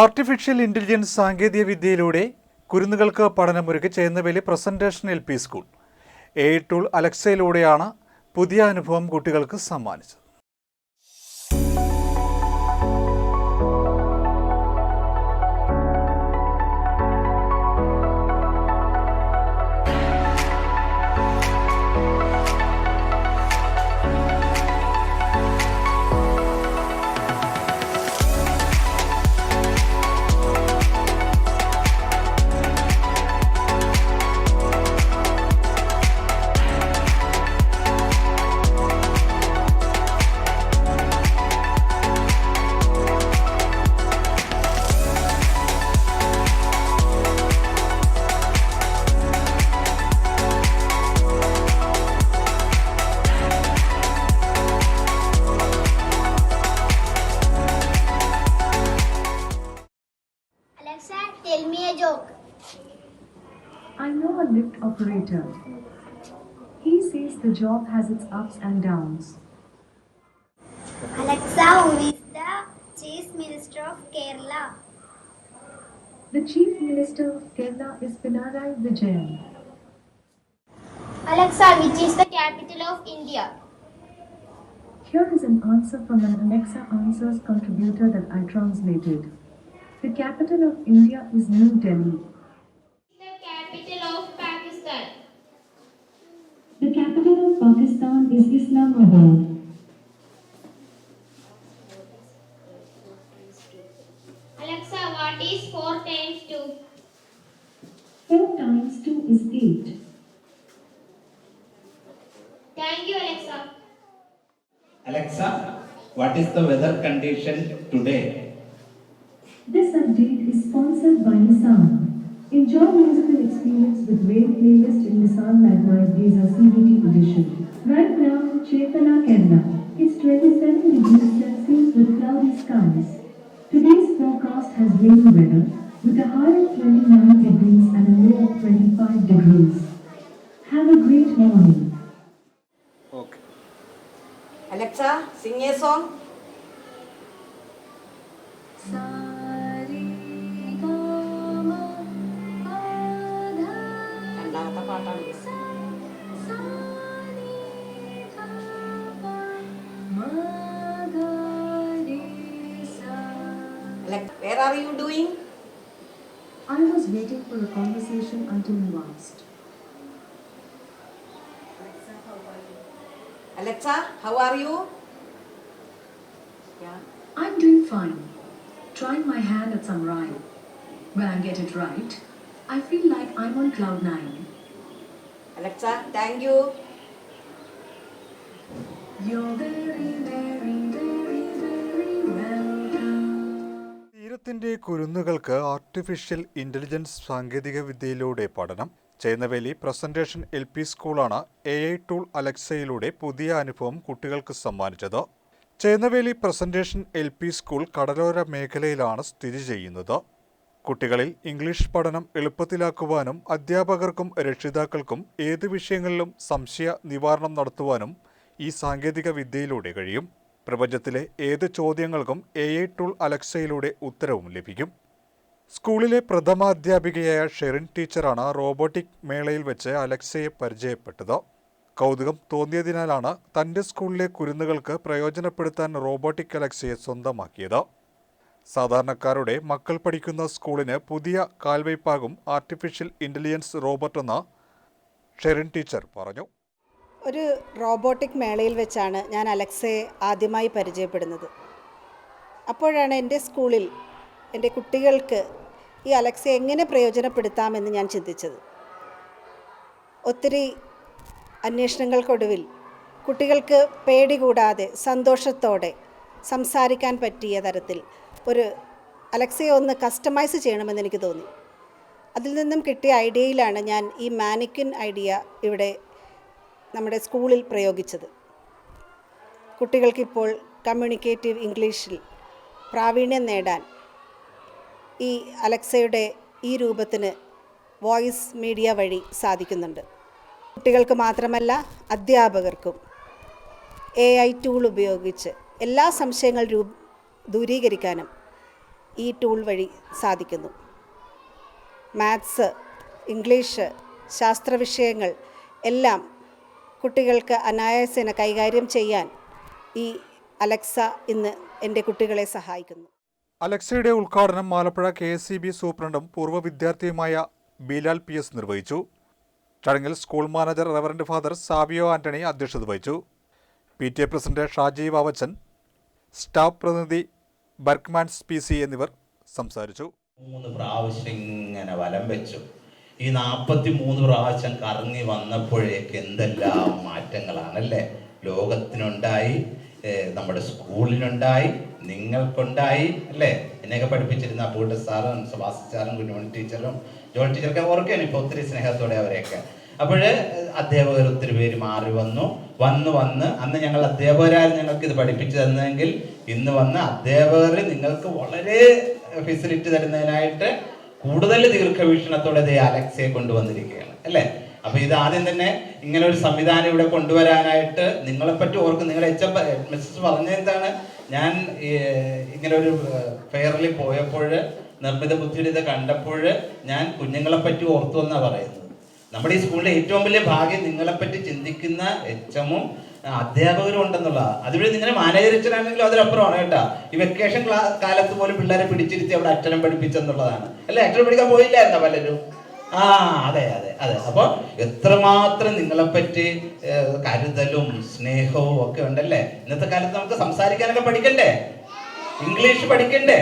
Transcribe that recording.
Artificial intelligence സാങ്കേതിക വിദ്യയിലൂടെ കുരുന്നുകൾക്ക് പഠനമൊരുക്കി ചെയ്യുന്നവേലി presentation L P school A tool അലക്സയിലൂടെയാണ് പുതിയ അനുഭവം കുട്ടികൾക്ക് സമ്മാനിച്ചത്. I know a lift operator. He says the job has its ups and downs. Alexa, who is the Chief Minister of Kerala? The Chief Minister of Kerala is Pinarayi Vijayan. Alexa, which is the capital of India? Here is an answer from an Alexa Answers contributor that I translated. The capital of India is New Delhi. The capital of Pakistan. The capital of Pakistan is Islamabad. Alexa, what is 4 times 2? 4 times 2 is 8. Thank you, Alexa. Alexa, what is the weather condition today? This update is sponsored by Nissan. Enjoy musical experience with Wave playlist in Nissan Magna Ibiza condition. Right now, Chetana, Kerala. It's 27 degrees Celsius with cloudy skies. Today's forecast has rainy weather, with a high of 29 degrees and a low of 25 degrees. Have a great morning. Okay. Alexa, sing a song. Sa పాఠాలు where are you doing? I was waiting for a conversation until you asked. Alexa, how are you? Yeah. I'm doing fine. Trying my hand at some rhyme. When I get it right, I feel like I'm on cloud nine. Alexa, thank you. You're very, very, very, തീരത്തിന്റെ കുരുന്നുകൾക്ക് artificial intelligence സാങ്കേതിക വിദ്യയിലൂടെ പഠനം. ചെയ്യുന്നവേലി presentation L P സ്കൂളാണ് A I tool അലക്സയിലൂടെ പുതിയ അനുഭവം കുട്ടികൾക്ക് സമ്മാനിച്ചത്. Chennavely presentation L P school കടലോര മേഖലയിലാണ് സ്ഥിതി ചെയ്യുന്നത്. കുട്ടികളിൽ ഇംഗ്ലീഷ് പഠനം എളുപ്പത്തിലാക്കുവാനും അധ്യാപകർക്കും രക്ഷിതാക്കൾക്കും ഏത് വിഷയങ്ങളിലും സംശയ നിവാരണം നടത്തുവാനും ഈ സാങ്കേതിക വിദ്യയിലൂടെ കഴിയും. പ്രപഞ്ചത്തിലെ ഏത് ചോദ്യങ്ങൾക്കും എ ഐ ടൂൾ അലക്സയിലൂടെ ഉത്തരവും ലഭിക്കും. സ്കൂളിലെ പ്രഥമാധ്യാപികയായ ഷെറിൻ ടീച്ചറാണ് റോബോട്ടിക് മേളയിൽ വെച്ച് അലക്സയെ പരിചയപ്പെട്ടത്. കൗതുകം തോന്നിയതിനാലാണ് തന്റെ സ്കൂളിലെ കുരുന്നുകൾക്ക് പ്രയോജനപ്പെടുത്താൻ റോബോട്ടിക് അലക്സയെ സ്വന്തമാക്കിയത്. സാധാരണക്കാരുടെ മക്കൾ പഠിക്കുന്ന സ്കൂളിന് പുതിയ കാൽവയ്പാകും ആർട്ടിഫിഷ്യൽ ഇന്റലിജൻസ് റോബോട്ടെന്ന് ഷെറിൻ ടീച്ചർ പറഞ്ഞു. ഒരു റോബോട്ടിക് മേളയിൽ വെച്ചാണ് ഞാൻ അലക്സയെ ആദ്യമായി പരിചയപ്പെടുന്നത്. അപ്പോഴാണ് എന്റെ സ്കൂളിൽ എന്റെ കുട്ടികൾക്ക് ഈ അലക്സയെ എങ്ങനെ പ്രയോജനപ്പെടുത്താമെന്ന് ഞാൻ ചിന്തിച്ചത്. ഒത്തിരി അന്വേഷണങ്ങൾക്കൊടുവിൽ കുട്ടികൾക്ക് പേടി കൂടാതെ സന്തോഷത്തോടെ സംസാരിക്കാൻ പറ്റിയ തരത്തിൽ ഒരു അലക്സയെ ഒന്ന് കസ്റ്റമൈസ് ചെയ്യണമെന്ന് എനിക്ക് തോന്നി. അതിൽ നിന്നും കിട്ടിയ ഐഡിയയിലാണ് ഞാൻ ഈ മാനിക്കിൻ ഐഡിയ ഇവിടെ നമ്മുടെ സ്കൂളിൽ പ്രയോഗിച്ചത്. കുട്ടികൾക്കിപ്പോൾ കമ്മ്യൂണിക്കേറ്റീവ് ഇംഗ്ലീഷിൽ പ്രാവീണ്യം നേടാൻ ഈ അലക്സയുടെ ഈ രൂപത്തിന് വോയിസ് മീഡിയ വഴി സാധിക്കുന്നുണ്ട്. കുട്ടികൾക്ക് മാത്രമല്ല അധ്യാപകർക്കും എ ഐ ടൂൾ ഉപയോഗിച്ച് എല്ലാ സംശയങ്ങൾ രൂ ദൂരീകരിക്കാനും ഈ ടൂൾ വഴി സാധിക്കുന്നു. മാത്സ് ഇംഗ്ലീഷ് ശാസ്ത്രവിഷയങ്ങൾ എല്ലാം കുട്ടികൾക്ക് അനായാസേന കൈകാര്യം ചെയ്യാൻ ഈ അലക്സ ഇന്ന് എന്റെ കുട്ടികളെ സഹായിക്കുന്നു. അലക്സയുടെ ഉദ്ഘാടനം Alappuzha K S C B സൂപ്രണ്ടും പൂർവ വിദ്യാർത്ഥിയുമായ ബിലാൽ പി എസ് നിർവഹിച്ചു. ചടങ്ങിൽ school manager reverend father Savio Antony അധ്യക്ഷത വഹിച്ചു. P T A president Shaji Vavachan staff പ്രതിനിധി ബർക്ക്മാൻസ് പി സി എന്നിവർ സംസാരിച്ചു. മൂന്ന് പ്രാവശ്യം ഇങ്ങനെ വലം വെച്ചു. ഈ നാൽപ്പത്തി മൂന്ന് പ്രാവശ്യം കറങ്ങി വന്നപ്പോഴേക്ക് എന്തെല്ലാം മാറ്റങ്ങളാണല്ലേ? ലോകത്തിനുണ്ടായി നമ്മുടെ സ്കൂളിനുണ്ടായി നിങ്ങൾക്കുണ്ടായി അല്ലേ? എന്നെയൊക്കെ പഠിപ്പിച്ചിരുന്ന അപ്പൂട്ട സാറും സുഭാഷ് സാറും കുഞ്ഞുമണി ടീച്ചറും ജോൺ ടീച്ചറൊക്കെ ഓർക്കുകയാണ് ഇപ്പോൾ ഒത്തിരി സ്നേഹത്തോടെ അവരെയൊക്കെ. അപ്പോൾ അധ്യാപകർ ഒത്തിരി പേര് മാറി വന്നു. വന്ന് വന്ന് അന്ന് ഞങ്ങൾ അധ്യാപകരായിരുന്നു ഞങ്ങൾക്ക് ഇത് പഠിപ്പിച്ചു തന്നെങ്കിൽ ഇന്ന് വന്ന് അധ്യാപകർ നിങ്ങൾക്ക് വളരെ ഫെസിലിറ്റി തരുന്നതിനായിട്ട് കൂടുതൽ ദീർഘവീക്ഷണത്തോടെ ദേ അലക്സയെ കൊണ്ടുവന്നിരിക്കുകയാണ് അല്ലേ? അപ്പൊ ഇത് ആദ്യം തന്നെ ഇങ്ങനെ ഒരു സംവിധാനം ഇവിടെ കൊണ്ടുവരാനായിട്ട് നിങ്ങളെ പറ്റി ഓർക്കും. നിങ്ങളെ എച്ച് മിസ്സസ് പറഞ്ഞെന്താണ് ഞാൻ ഇങ്ങനെ ഒരു ഫെയറിൽ പോയപ്പോൾ നിർമ്മിത ബുദ്ധിയുടെ ഇത് കണ്ടപ്പോൾ ഞാൻ കുഞ്ഞുങ്ങളെ പറ്റി ഓർത്തു എന്നാണ് പറയുന്നത്. നമ്മുടെ ഈ സ്കൂളിലെ ഏറ്റവും വലിയ ഭാഗ്യം നിങ്ങളെപ്പറ്റി ചിന്തിക്കുന്ന എച്ച് എമ്മും അധ്യാപകരും ഉണ്ടെന്നുള്ള അതുവഴി നിങ്ങളെ മാനേജറിച്ചനാണെങ്കിലും അതിലപ്പുറമാണ് കേട്ടോ. ഈ വെക്കേഷൻ ക്ലാ കാലത്ത് പോലും പിള്ളേരെ പിടിച്ചിരുത്തി അവിടെ അക്ഷരം പഠിപ്പിച്ചെന്നുള്ളതാണ്. അല്ലെ? അക്ഷരം പഠിക്കാൻ പോയില്ലായിരുന്നോ പലരും? ആ അതെ അതെ അതെ. അപ്പോൾ എത്രമാത്രം നിങ്ങളെപ്പറ്റി പറ്റി കരുതലും സ്നേഹവും ഒക്കെ ഉണ്ടല്ലേ? ഇന്നത്തെ കാലത്ത് നമുക്ക് സംസാരിക്കാനൊക്കെ പഠിക്കണ്ടേ? ഇംഗ്ലീഷ് പഠിക്കണ്ടേ?